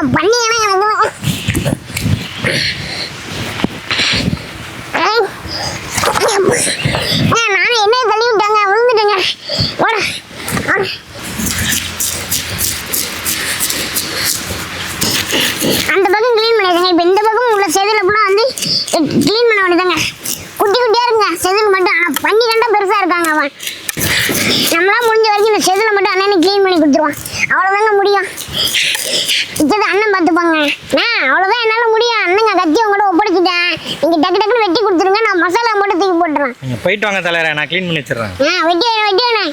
நான் பண்ணியானா எனக்கு நானும் என்ன தள்ளி விழுந்துட்டேங்க. ஓட அந்த பக்கம் க்ளீன் பண்ணிடுங்க. இப்போ இந்த பக்கம் உள்ள செதில் கூட வந்து க்ளீன் பண்ண வேண்டியதாங்க குட்டி இருங்க. செதில் மட்டும் ஆனால் பெருசாக இருக்காங்க அவன். நம்மளாம் முடிஞ்ச வரைக்கும் இந்த செதில் மட்டும் அண்ணன் க்ளீன் பண்ணி கொடுத்துருவான். அவ்வளோதாங்க முடியும். இச்சது அண்ணன் பார்த்துப்பாங்க. நான் அவ்வளோதான் என்னால் முடியும். அண்ணங்க கத்தி உங்கள்கிட்ட ஒப்படைச்சிட்டேன். நீங்கள் டக்கு டக்குனு வெட்டி கொடுத்துருங்க நான் மசாலா மட்டும் தூக்கி போட்டுறேன். நீங்கள் போயிட்டு வாங்க தலைவரை நான் க்ளீன் பண்ணி வச்சிடுறேன். ஆ வெட்டி வைக்கிறேன்.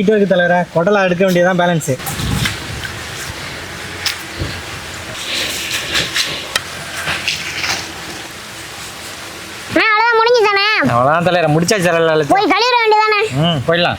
போய்கிட்டே இருக்குது தலைவரை கொடலாம் எடுக்க வேண்டியதான் பேலன்ஸு அவ்வளோதான் தலைவர் முடிச்சாச்சு தலைவர் போய் கழுவிட வேண்டியதானே ம் போயிடலாம்.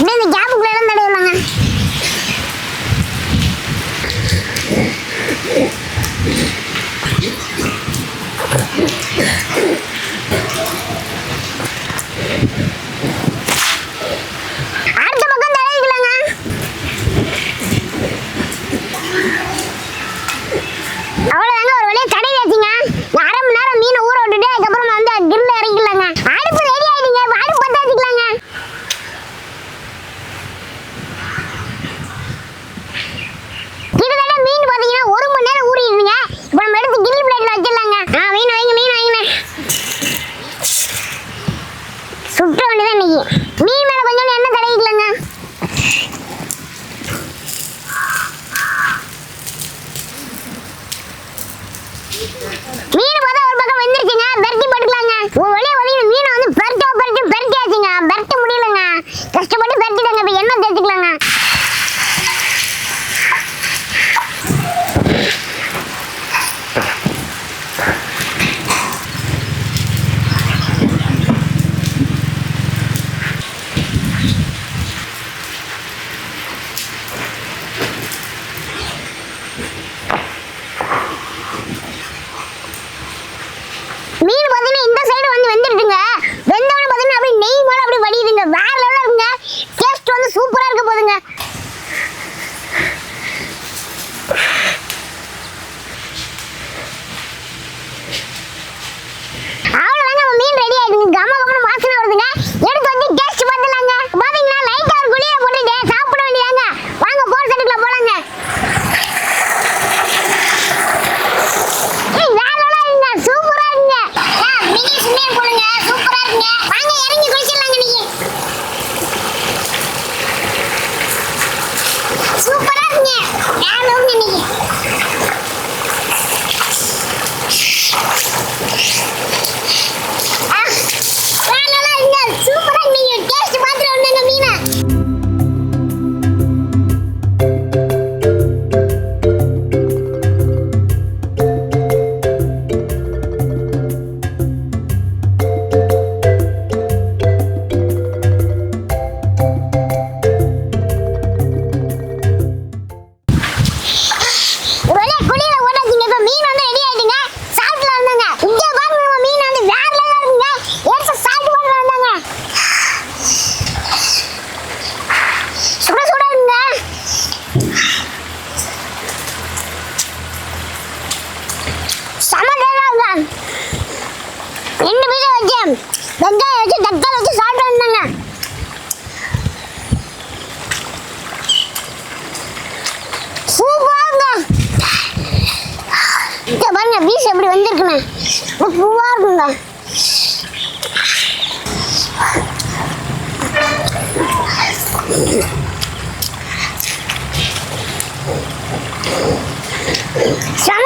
那你家不来了 மீன் பார்த்தா ஒரு பக்கம் வெந்துருச்சுங்க பெருட்டி போட்டுக்கலாங்க. உன் வழியை வழியில் மீனை வந்து பெருக்க பெருட்டி பெருக்கியாச்சுங்க ஆச்சுங்க முடியலங்க. கஷ்டப்பட்டு பெருட்டி அடி இதுங்க வேற இருக்குங்க டேஸ்ட் வந்து சூப்பரா இருக்க போதுங்க வெங்காயம் வச்சு தக்காளி வச்சு சாப்பிட்டு வந்தாங்க. சூப்பராங்க பாருங்க பீஸ் எப்படி வந்திருக்குண்ணே பூவாக இருக்குங்க. Thank